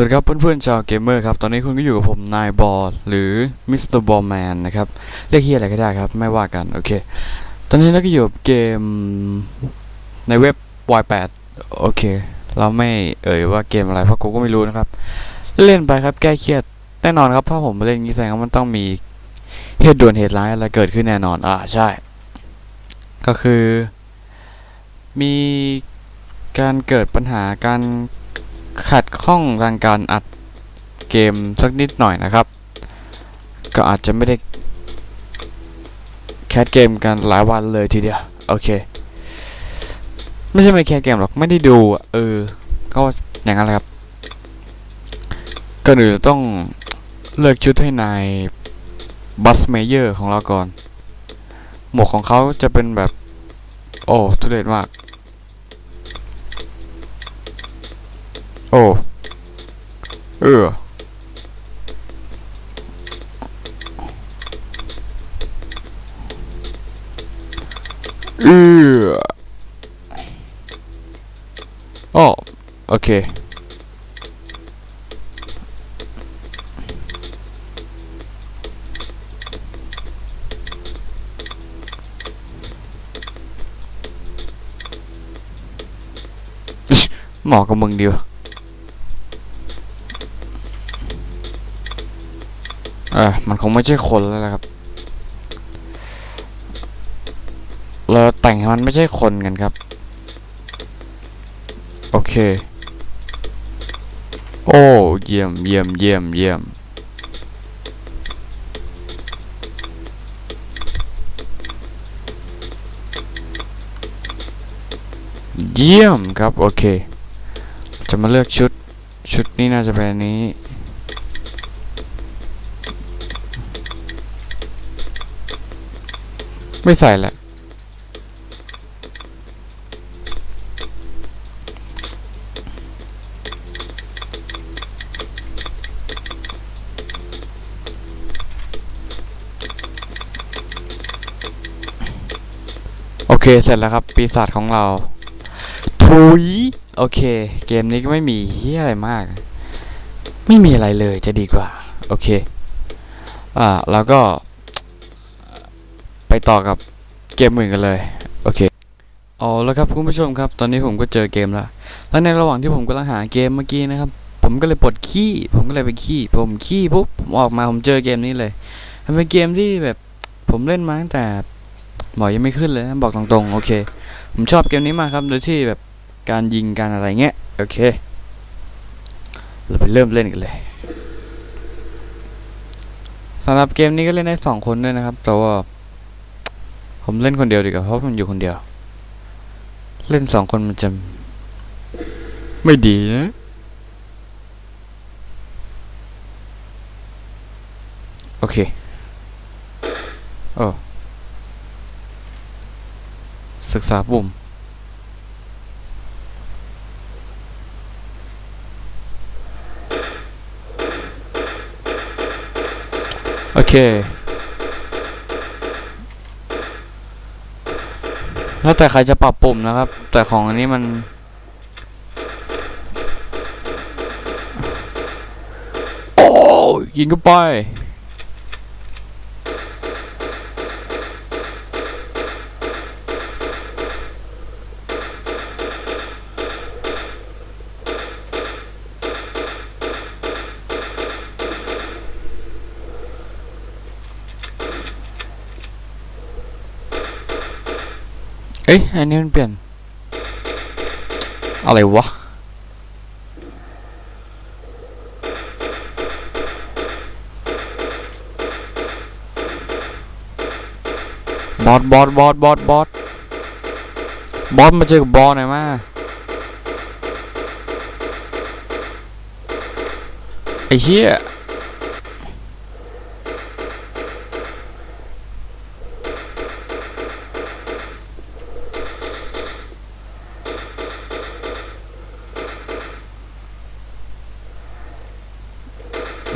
สวัสดีครับเพื่อนๆชาวเกมเมอร์ครับ ตอนนี้คุณก็อยู่กับผมนายบอลหรือมิสเตอร์บอลแมนนะครับ เรียกเฮียอะไรก็ได้ครับ ไม่ว่ากัน โอเค ตอนนี้เราก็อยู่กับเกมในเว็บ Y8 โอเค เราไม่เอ่ยว่าเกมอะไรเพราะกูก็ไม่รู้นะครับ เล่นไปครับแก้เครียดแน่นอนครับ ถ้าผมเล่นงนี้แสดงว่ามันต้องมีเหตุด่วนเหตุร้ายอะไรเกิดขึ้นแน่นอน อ่าใช่ ก็คือ มีการเกิดปัญหาการขัดข้องทางการอัดเกมสักนิดหน่อยนะครับ ก็อาจจะไม่ได้แคสเกมกันหลายวันเลยทีเดียว โอเค ไม่ใช่ไม่แคสเกมหรอก ไม่ได้ดูเออ ก็อย่างนั้นแหละครับก็เดี๋ยวต้องเลือกชุดให้นายบัสเมเยอร์ของเราก่อน หมวกของเขาจะเป็นแบบ โอ้ทุเรศมาก โอ้เออเออโอ้โอเค เหมาะกับมึงดีวะเออมันคงไม่ใช่คนแล้วละครับ เราแต่งให้มันไม่ใช่คนกันครับ โอเค โอ้เยี่ยมเยี่ยมเยี่ยมเยี่ยมเยี่ยมครับ โอเค จะมาเลือกชุด ชุดนี้น่าจะเป็นอันนี้ ไม่ใส่ละโอเค เสร็จแล้วครับ ปีศาจของเรา ถุย โอเค เกมนี้ก็ไม่มีเฮียอะไรมาก ไม่มีอะไรเลยจะดีกว่า โอเค อ่า แล้วก็ ไปต่อกับเกมอื่นกันเลย โอเคเอาแล้วครับคุณผู้ชมครับ ตอนนี้ผมก็เจอเกมแล้ว แล้วในระหว่างที่ผมกำลังหาเกมเมื่อกี้นะครับ ผมก็เลยปลดขี้ ผมก็เลยไปขี้ ผมขี้ปุ๊บผมออกมาผมเจอเกมนี้เลย มันเป็นเกมที่แบบผมเล่นมาตั้งแต่หมอยังไม่ขึ้นเลยนะบอกตรงๆ โอเค ผมชอบเกมนี้มากครับ โดยที่แบบ การยิงการอะไรเงี้ยโอเคเราไปเริ่มเล่นกันเลยสำหรับเกมนี้ก็เล่นได้สองคนด้วยนะครับ แต่ว่าผมเล่นคนเดียวดีกว่าเพราะผมอยู่คนเดียว เล่นสองคนมันจะไม่ดีนะโอเคโอ้ศึกษาปุ่ม โอเค แล้วแต่ใครจะปรับปุ่มนะครับ แต่ของอันนี้มัน โอ้ยยิงเข้าไป เอ้ย อันนี้มันเปลี่ยน อะไรวะ บอสบอสบอสบอสบอสบอสมาเจอกับบอสหน่อยมาไอ้เหี้ย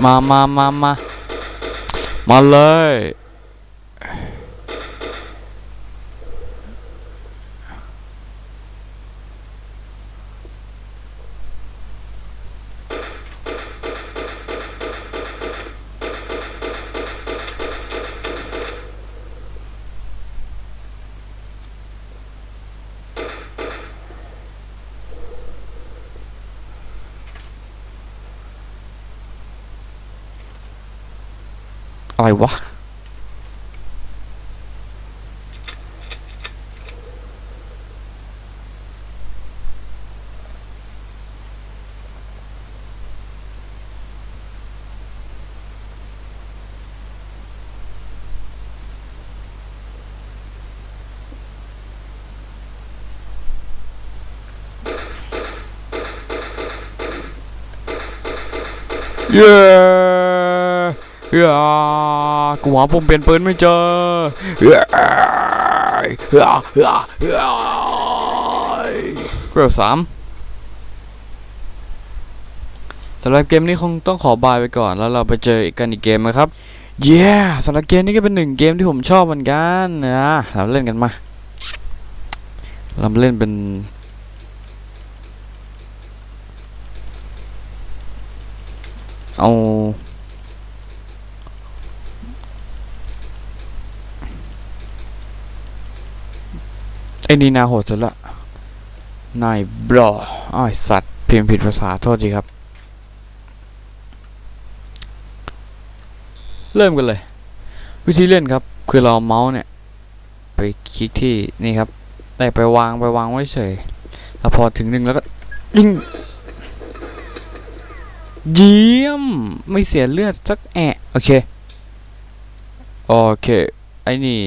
มามามามามาเลย อะไรวะ เย้ยกูหาผมเปลี่ยนปืนไม่เจอเย้เย้เย้เย้เกรดสามสำหรับเกมนี้คงต้องขอบายไปก่อนแล้วเราไปเจอกันอีกเกมนะครับเย้สำหรับเกมนี้ก็เป็นหนึ่งเกมที่ผมชอบเหมือนกันนะเราเล่นกันมาเราเล่นเป็นเอา นี่นาโหดสุดละนายบลออ้าวไอ้สัตว์ พิมพ์ผิดภาษาโทษทีครับ เริ่มกันเลย วิธีเล่นครับ คือเราเมาส์เนี่ย ไปคลิกที่นี่ครับแต่ไปวางไปวางไว้เฉยแล้วพอถึงหนึ่งแล้วก็ยิงเยี่ยม ไม่เสียเลือดสักแอะโอเค โอเค ไอ้นี่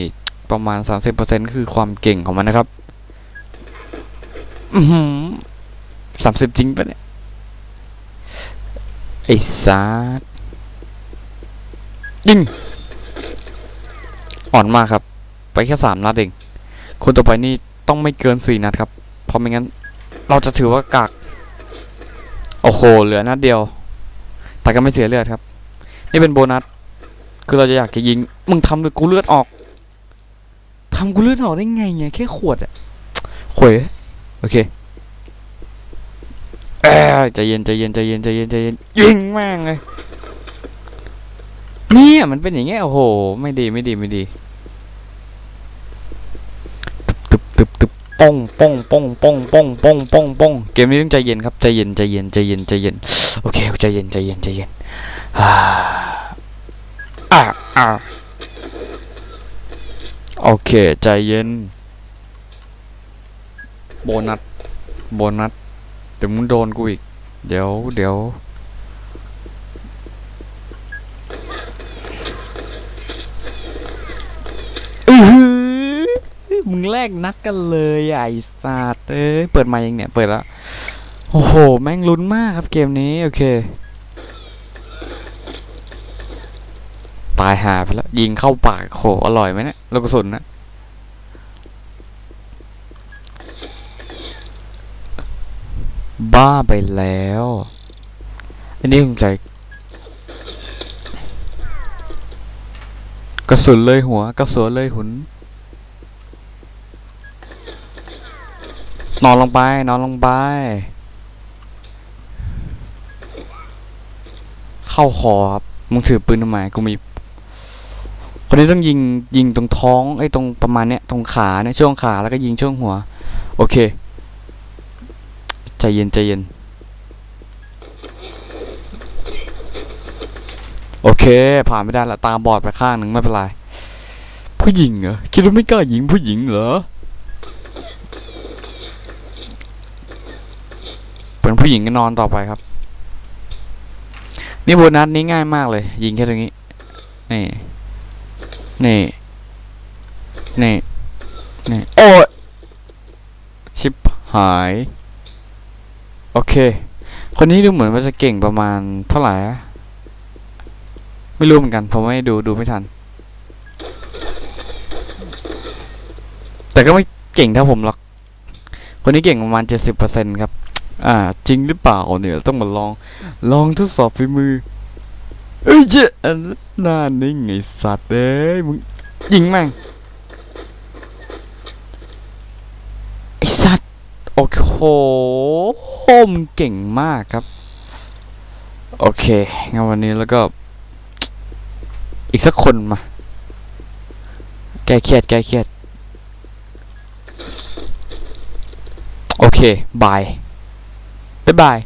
ประมาณ 30%คือความเก่งของมันนะครับ สามสิบจริงปะเนี่ย ไอ้ซัดยิง อ่อนมากครับ ไปแค่สามนัดเอง คนต่อไปนี่ต้องไม่เกินสี่นัดครับ เพราะไม่งั้น เราจะถือว่ากากโอ้โห เหลือนัดเดียว แต่ก็ไม่เสียเลือดครับ นี่เป็นโบนัส คือเราจะอยากจะยิง มึงทำเลยกูเลือดออกทำกูเลือดออกได้ไงเนี่ยแค่ขวดอะขวย อเคเอ้ยใจเย็นใจเย็นใจเย็นใจเย็นใจเย็นยิงแม่งเลยเนี่ยมันเป็นอย่างเงี้ยโอ้โห ไม่ดีไม่ดีไม่ดีตึบตึบตึบป้องป้องป้องป้องป้องป้องป้องป้องเกมนี้ต้องใจเย็นครับใจเย็นใจเย็นใจเย็นใจเย็นโอเคใจเย็นใจเย็นใจเย็นอ่าอ่าโอเคใจเย็น โบนัส โบนัส เดี๋ยวมึงโดนกูอีก เดี๋ยว เดี๋ยว มึงแลกนักกันเลยอะไอ้สัตว์เอ้ย เปิดมายังเนี่ย เปิดแล้ว โอ้โห แม่งลุ้นมากครับเกมนี้ โอเค ตายหาไปแล้ว ยิงเข้าปากโขอร่อยไหมเนี่ยลูกกระสุนนะ บ้าไปแล้ว อันนี้คงใจกระสุนเลยหัว กระสุนเลยหุน นอนลงไป นอนลงไป เข้าคอครับมึงถือปืนทำไมกูมี คนนี้ต้องยิงยิงตรงท้องไอ้ตรงประมาณเนี้ยตรงขาเนี่ยช่วงขาแล้วก็ยิงช่วงหัว โอเค ใจเย็นใจเย็น โอเค ผ่านไม่ได้ละตาบอดไปข้างหนึ่งไม่เป็นไร ผู้หญิงเหรอ คิดว่าไม่กล้ายิงผู้หญิงเหรอ เป็นผู้หญิงก็นอนต่อไปครับ นี่โบนัสนี้ง่ายมากเลย ยิงแค่ตรงนี้ นี่ นี่ นี่ นี่ โอ้ชิบหาย โอเค คนนี้ดูเหมือนว่าจะเก่งประมาณเท่าไหร่อะไม่รู้เหมือนกัน ผมไม่ดูดูไม่ทัน แต่ก็ไม่เก่งเท่าผมหรอก คนนี้เก่งประมาณ 70%ครับ อ่า จริงหรือเปล่าเนี่ย ต้องมาลอง ลองทดสอบฝีมือ เอ้ยเจ๊นหน้านิ่งไอสัตว์เอ้ยมึงยิงแม่งไอสัตว์ โอ้โห มเก่งมากครับ โอเคงั้นวันนี้แล้วก็ อีกสักคนมา แก้เครียด แก้เครียด โอเค บาย บ๊ายบาย